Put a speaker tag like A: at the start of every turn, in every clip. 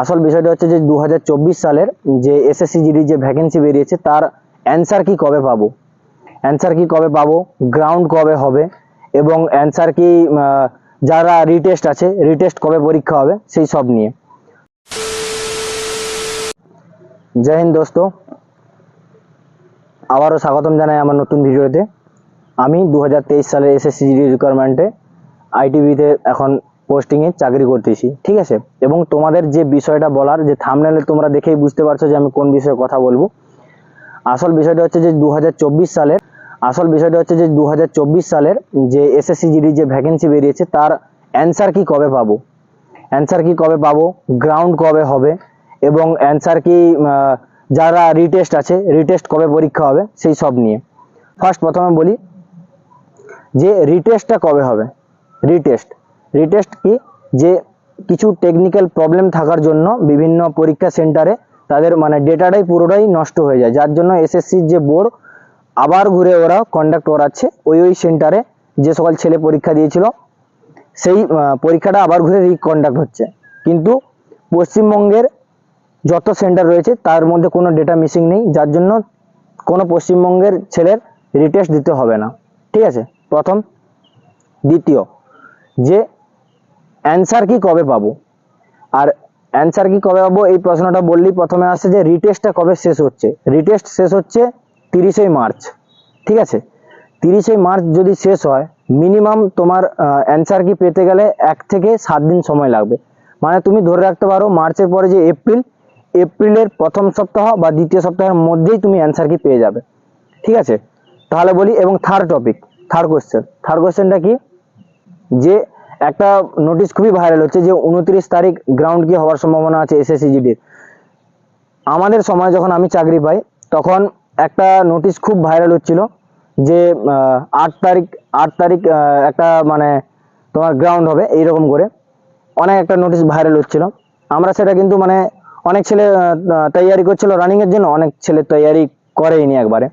A: আসল বিষয়টা হচ্ছে যে দু হাজার চব্বিশ সালের যে এসএসসি জিডির যে ভ্যাকেন্সি বেরিয়েছে, তার অ্যান্সার কি কবে পাবো? অ্যান্সার কি কবে পাবো? গ্রাউন্ড কবে হবে? এবং অ্যান্সার কি যারা রিটেস্ট আছে রিটেস্ট কবে পরীক্ষা হবে, সেই সব নিয়ে। জয় হিন্দ দোস্ত। আবারও স্বাগতম জানাই আমার নতুন ভিডিওতে। আমি দু হাজার তেইশ সালের এসএসসি জিডি রিকোয়ারমেন্টে আইটিভিতে এখন পোস্টিংয়ে চাকরি করতেছি, ঠিক আছে? এবং তোমাদের যে বিষয়টা বলার, যে থামনেলে তোমরা দেখেই বুঝতে পারছ যে আমি কোন বিষয়ে কথা বলব। আসল বিষয়টা হচ্ছে যে দু হাজার চব্বিশ সালের, আসল বিষয়টা হচ্ছে যে দুহাজার চব্বিশ সালের যে এসএসসি জিডির যে ভ্যাকেন্সি বেরিয়েছে, তার অ্যান্সার কি কবে পাবো? অ্যান্সার কি কবে পাবো? গ্রাউন্ড কবে হবে? এবং অ্যান্সার কি যারা রিটেস্ট আছে রিটেস্ট কবে পরীক্ষা হবে? সেই সব নিয়ে। ফার্স্ট প্রথমে বলি যে রিটেস্টটা কবে হবে? রিটেস্ট রিটেস্ট কি? যে কিছু টেকনিক্যাল প্রবলেম থাকার জন্য বিভিন্ন পরীক্ষা সেন্টারে তাদের মানে ডেটাটাই পুরোটাই নষ্ট হয়ে যায়। যার জন্য এসএসসির যে বোর্ড আবার ঘুরে ওরা কন্ডাক্ট করাচ্ছে। ওই ওই সেন্টারে যে সকল ছেলে পরীক্ষা দিয়েছিল, সেই পরীক্ষাটা আবার ঘুরে রিকন্ডাক্ট হচ্ছে। কিন্তু পশ্চিমবঙ্গের যত সেন্টার রয়েছে, তার মধ্যে কোনো ডেটা মিসিং নেই। যার জন্য কোনো পশ্চিমবঙ্গের ছেলের রিটেস্ট দিতে হবে না। ঠিক আছে? প্রথম। দ্বিতীয়, যে অ্যান্সার কি কবে পাবো? আর অ্যান্সার কি কবে পাবো? এই প্রশ্নটা বললেই প্রথমে আসছে যে রিটেস্টটা কবে শেষ হচ্ছে? রিটেস্ট শেষ হচ্ছে তিরিশে মার্চ। ঠিক আছে? তিরিশে মার্চ যদি শেষ হয় মিনিমাম তোমার অ্যান্সার কি পেতে গেলে এক থেকে সাত দিন সময় লাগবে। মানে তুমি ধরে রাখতে পারো, মার্চের পরে যে এপ্রিল, এপ্রিলের প্রথম সপ্তাহ বা দ্বিতীয় সপ্তাহের মধ্যেই তুমি অ্যান্সার কি পেয়ে যাবে। ঠিক আছে? তাহলে বলি, এবং third topic third question third কোয়েশ্চেনটা কি? যে একটা নোটিশ খুবই ভাইরাল হচ্ছে যে উনত্রিশ তারিখ গ্রাউন্ড কি হওয়ার সম্ভাবনা আছে এসএসসিজিডির আমাদের সময় যখন আমি চাকরি পাই, তখন একটা নোটিশ খুব ভাইরাল হচ্ছিল যে আট তারিখ আট তারিখ একটা মানে তোমার গ্রাউন্ড হবে এইরকম করে। অনেক একটা নোটিশ ভাইরাল হচ্ছিল। আমরা সেটা কিন্তু মানে অনেক ছেলে তৈয়ারি করছিল রানিংয়ের জন্য, অনেক ছেলে তৈয়ারি করেইনি একবারে।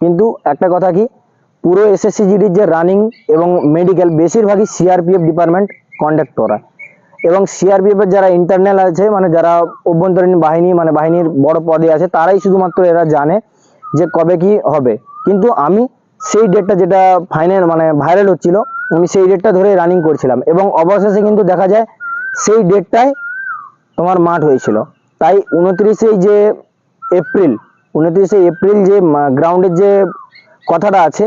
A: কিন্তু একটা কথা কি পুরো এসএসসি জিডির যে রানিং এবং মেডিকেল বেশিরভাগই সিআরপিএফ ডিপার্টমেন্ট কন্ডাক্ট করায় এবং সিআরপিএফ এর যারা ইন্টারনাল আছে মানে যারা অভ্যন্তরীণ বাহিনী মানে বাহিনীর বড় পদে আছে, তারাই শুধুমাত্র এরা জানে যে কবে কি হবে। কিন্তু আমি সেই ডেটটা যেটা ফাইনাল মানে ভাইরাল হচ্ছিল, আমি সেই ডেটটা ধরে রানিং করছিলাম। এবং অবশেষে কিন্তু দেখা যায়, সেই ডেটটাই তোমার মাঠ হয়েছিল। তাই উনত্রিশে যে এপ্রিল উনত্রিশে এপ্রিল যে গ্রাউন্ডের যে কথাটা আছে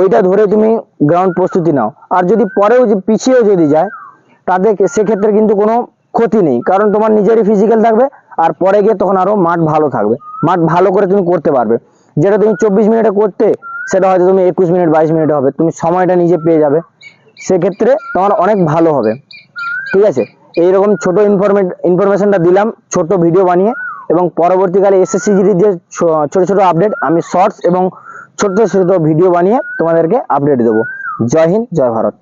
A: ওইটা ধরে তুমি গ্রাউন্ড প্রস্তুতি নাও। আর যদি পরেও যে পিছিয়েও যদি যায় তাদের সেক্ষেত্রে কিন্তু কোনো ক্ষতি নেই। কারণ তোমার নিজেরই ফিজিক্যাল থাকবে, আর পরে গিয়ে তখন আরও মাঠ ভালো থাকবে। মাঠ ভালো করে তুমি করতে পারবে। যেটা তুমি চব্বিশ মিনিটে করতে, সেটা হয়তো তুমি একুশ মিনিট, বাইশ মিনিটে হবে। তুমি সময়টা নিজে পেয়ে যাবে। সেক্ষেত্রে তোমার অনেক ভালো হবে। ঠিক আছে? এইরকম ছোট ইনফরমেট ইনফরমেশনটা দিলাম, ছোট ভিডিও বানিয়ে, এবং পরবর্তীকালে এসএসসি জিডির যে ছোট ছোট আপডেট আমি শর্টস এবং ছোট ছোট ভিডিও বানিয়ে তোমাদেরকে আপডেট দেবো। জয় হিন্দ জয় ভারত।